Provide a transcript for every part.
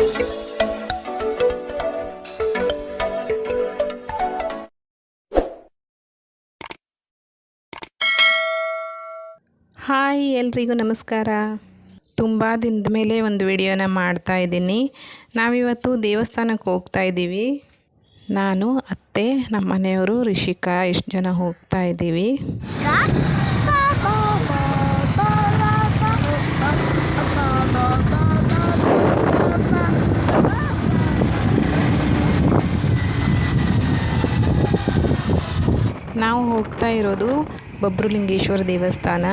Hi ಎಲ್ರಿಗೂ ನಮಸ್ಕಾರ. ತುಂಬ ದಿನದ ಮೇಲೆ ಒಂದು ವಿಡಿಯೋನ ಮಾಡ್ತಾ ಇದ್ದೀನಿ. ನಾವಿವತ್ತು ದೇವಸ್ಥಾನಕ್ಕೆ ಹೋಗ್ತಾ ಇದ್ದೀವಿ. ನಾನು, ಅತ್ತೆ ನಮ್ಮ ಮನೆಯವರು ರಿಷಿಕಾ ಇಷ್ಟು ಜನ ಹೋಗ್ತಾ ಇದ್ದೀವಿ. ನಾವು ಹೋಗ್ತಾ ಇರೋದು ಬಬ್ರುಲಿಂಗೇಶ್ವರ ದೇವಸ್ಥಾನ.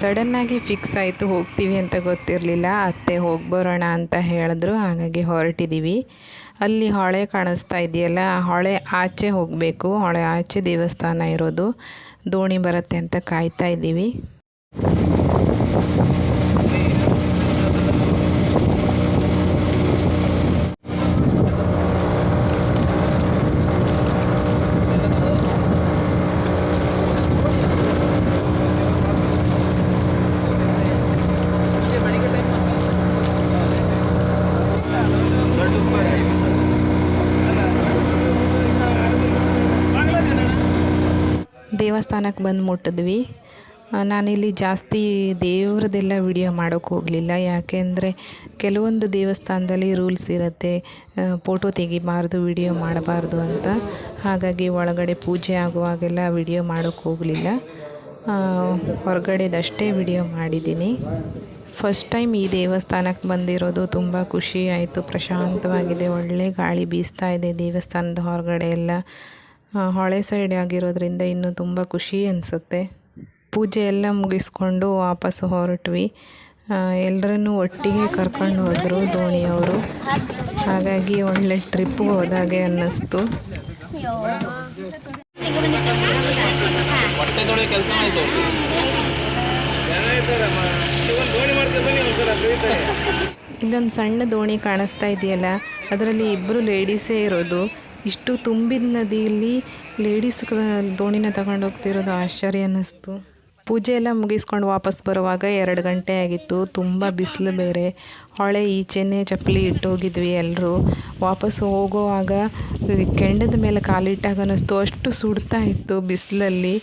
ಸಡನ್ನಾಗಿ ಫಿಕ್ಸ್ ಆಯಿತು ಹೋಗ್ತೀವಿ ಅಂತ ಗೊತ್ತಿರಲಿಲ್ಲ. ಅತ್ತೆ ಹೋಗಿ ಬರೋಣ ಅಂತ ಹೇಳಿದ್ರು, ಹಾಗಾಗಿ ಹೊರಟಿದ್ದೀವಿ ಅಲ್ಲಿ ಹೊಳೆ ಕಾಣಿಸ್ತಾ ಇದೆಯಲ್ಲ ಹೊಳೆ ಆಚೆ ಹೋಗಬೇಕು. ಹೊಳೆ ಆಚೆ ದೇವಸ್ಥಾನ ಇರೋದು. ದೋಣಿ ಬರುತ್ತೆ ಅಂತ ಕಾಯ್ತಾ ಇದ್ದೀವಿ ದೇವಸ್ಥಾನಕ್ಕೆ ಬಂದು ಮುಟ್ಟಿದ್ವಿ. ನಾನಿಲ್ಲಿ ಜಾಸ್ತಿ ದೇವ್ರದ್ದೆಲ್ಲ ವಿಡಿಯೋ ಮಾಡೋಕ್ಕೆ ಹೋಗಲಿಲ್ಲ. ಯಾಕೆಂದರೆ ಕೆಲವೊಂದು ದೇವಸ್ಥಾನದಲ್ಲಿ ರೂಲ್ಸ್ ಇರುತ್ತೆ. ಫೋಟೋ ತೆಗಿಬಾರ್ದು ವಿಡಿಯೋ ಮಾಡಬಾರ್ದು ಅಂತ. ಹಾಗಾಗಿ ಒಳಗಡೆ ಪೂಜೆ ಆಗುವಾಗೆಲ್ಲ ವಿಡಿಯೋ ಮಾಡೋಕ್ಕೆ ಹೋಗಲಿಲ್ಲ. ಹೊರಗಡೆದಷ್ಟೇ ವಿಡಿಯೋ ಮಾಡಿದ್ದೀನಿ. ಫಸ್ಟ್ ಟೈಮ್ ಈ ದೇವಸ್ಥಾನಕ್ಕೆ ಬಂದಿರೋದು ತುಂಬ ಖುಷಿ ಆಯಿತು. ಪ್ರಶಾಂತವಾಗಿದೆ, ಒಳ್ಳೆ ಗಾಳಿ ಬೀಸ್ತಾ ಇದೆ ದೇವಸ್ಥಾನದ ಹೊರಗಡೆ ಎಲ್ಲ. ಹೊಳೆ ಸೈಡ್ ಆಗಿರೋದ್ರಿಂದ ಇನ್ನೂ ತುಂಬ ಖುಷಿ ಅನಿಸುತ್ತೆ. ಪೂಜೆ ಎಲ್ಲ ಮುಗಿಸ್ಕೊಂಡು ವಾಪಸ್ಸು ಹೊರಟ್ವಿ. ಎಲ್ಲರನ್ನೂ ಒಟ್ಟಿಗೆ ಕರ್ಕೊಂಡು ಹೋದರು ದೋಣಿಯವರು ಹಾಗಾಗಿ ಒಳ್ಳೆ ಟ್ರಿಪ್ಗೆ ಹೋದಾಗೆ ಅನ್ನಿಸ್ತು. ಇಲ್ಲೊಂದು ಸಣ್ಣ ದೋಣಿ ಕಾಣಿಸ್ತಾ ಇದೆಯಲ್ಲ ಅದರಲ್ಲಿ ಇಬ್ಬರು ಲೇಡೀಸೇ ಇರೋದು. ಇಷ್ಟು ತುಂಬಿದ ನದಿಯಲ್ಲಿ ಲೇಡೀಸ್ ದೋಣಿನ ತಗೊಂಡು ಹೋಗ್ತಿರೋದು ಆಶ್ಚರ್ಯ ಅನ್ನಿಸ್ತು. ಪೂಜೆ ಎಲ್ಲ ಮುಗಿಸ್ಕೊಂಡು ವಾಪಸ್ ಬರುವಾಗ ಎರಡು ಗಂಟೆ ಆಗಿತ್ತು. ತುಂಬ ಬಿಸಿಲು ಬೇರೆ. ಹೊಳೆ ಈಚೆನೇ ಚಪ್ಪಲಿ ಇಟ್ಟೋಗಿದ್ವಿ ಎಲ್ಲರೂ ವಾಪಸ್ ಹೋಗೋವಾಗ ಕೆಂಡದ ಮೇಲೆ ಕಾಲಿಟ್ಟಾಗ ಅನ್ನಿಸ್ತು. ಅಷ್ಟು ಸುಡ್ತಾ ಇತ್ತು ಬಿಸಿಲಲ್ಲಿ.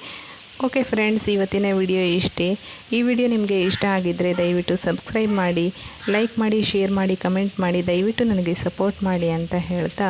ಓಕೆ ಫ್ರೆಂಡ್ಸ್ ಇವತ್ತಿನ ವಿಡಿಯೋ ಇಷ್ಟೇ. ಈ ವಿಡಿಯೋ ನಿಮಗೆ ಇಷ್ಟ ಆಗಿದ್ದರೆ ದಯವಿಟ್ಟು ಸಬ್ಸ್ಕ್ರೈಬ್ ಮಾಡಿ ಲೈಕ್ ಮಾಡಿ ಶೇರ್ ಮಾಡಿ ಕಮೆಂಟ್ ಮಾಡಿ. ದಯವಿಟ್ಟು ನನಗೆ ಸಪೋರ್ಟ್ ಮಾಡಿ ಅಂತ ಹೇಳ್ತಾ